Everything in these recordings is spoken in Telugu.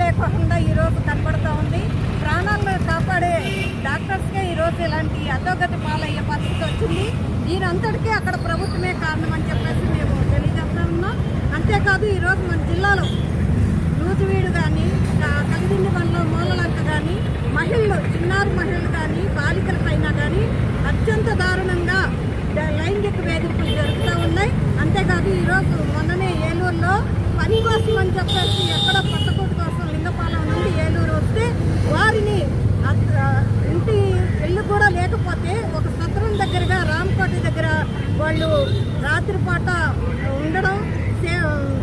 లేకపోకుండా ఈరోజు కనబడుతూ ఉంది. ప్రాణాలను కాపాడే డాక్టర్స్కే ఈరోజు ఇలాంటి అధోగతి పాలయ్యే పరిస్థితి వచ్చింది. దీనంతటికీ అక్కడ ప్రభుత్వమే కారణం అని చెప్పేసి మేము తెలియజేస్తా ఉన్నాం. అంతేకాదు ఈరోజు మన జిల్లాలో నూజివీడు కానీ కలిదిండి బండ్లో మూలలంక కానీ మహిళలు చిన్నారు మహిళలు కానీ బాలికల పైన కానీ అత్యంత దారుణంగా లైంగిక వేధింపులు జరుగుతూ ఉన్నాయి. అంతేకాదు ఈరోజు మొన్ననే పని కోసం అని చెప్పేసి ఎక్కడ పట్టకోటి కోసం లింగపాలెం నుండి ఏలూరు వస్తే వారిని ఇంటి ఇల్లు కూడా లేకపోతే ఒక సత్రం దగ్గరగా రామకోట దగ్గర వాళ్ళు రాత్రిపూట ఉండడం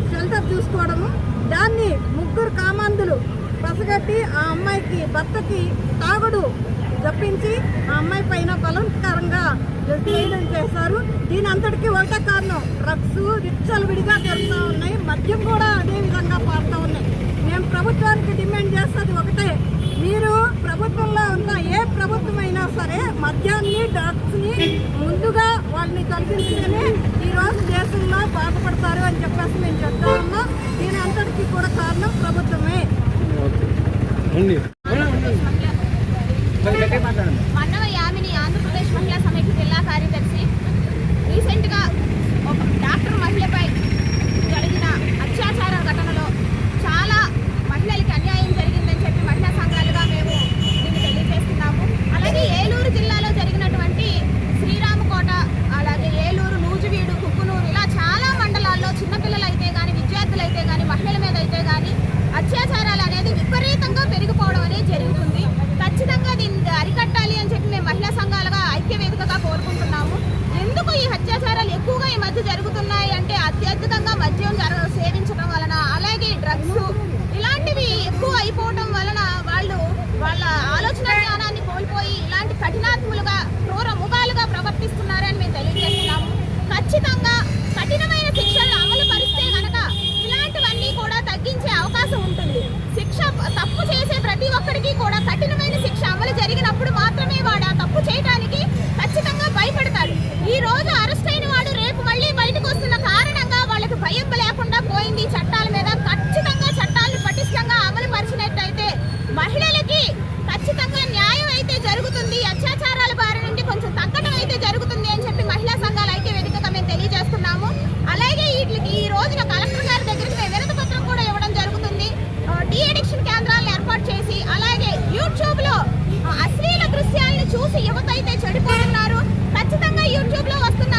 షెల్టర్ చూసుకోవడము దాన్ని ముగ్గురు కామాంధులు పసగట్టి ఆ అమ్మాయికి భర్తకి తాగుడు తప్పించి ఆ అమ్మాయి పైన బలవత్కరంగా చేయడం చేశారు దీని అంతటికీ ఒకటే కారణం. డ్రగ్స్ విచ్చలు విడిగా దొరుకుతూ ఉన్నాయి. మద్యం కూడా అదే విధంగా పారుతూ ఉన్నాయి. మేము ప్రభుత్వానికి డిమాండ్ చేస్తుంది ఒకటే. మీరు ప్రభుత్వంలో ఉన్న ఏ ప్రభుత్వం అయినా సరే మద్యాన్ని డ్రగ్స్ని ముందుగా వాళ్ళని తొలగించుకుని ఈ రోజు దేశంలో బాధపడతారు అని చెప్పేసి మేము చెప్తా ఉన్నాం. దీని అంతటికీ కూడా కారణం ప్రభుత్వమే. మన్నవ యామిని ఆంధ్రప్రదేశ్ మహిళా సమైక్య జిల్లా కార్యదర్శి రీసెంట్గా కఠినాత్ములుగా క్రూర ముఖాలుగా ప్రవర్తిస్తున్నారని మేము తెలియజేస్తున్నాము. ఖచ్చితంగా చూసి యువత అయితే చెడిపోతున్నారు. ఖచ్చితంగా యూట్యూబ్లో వస్తున్న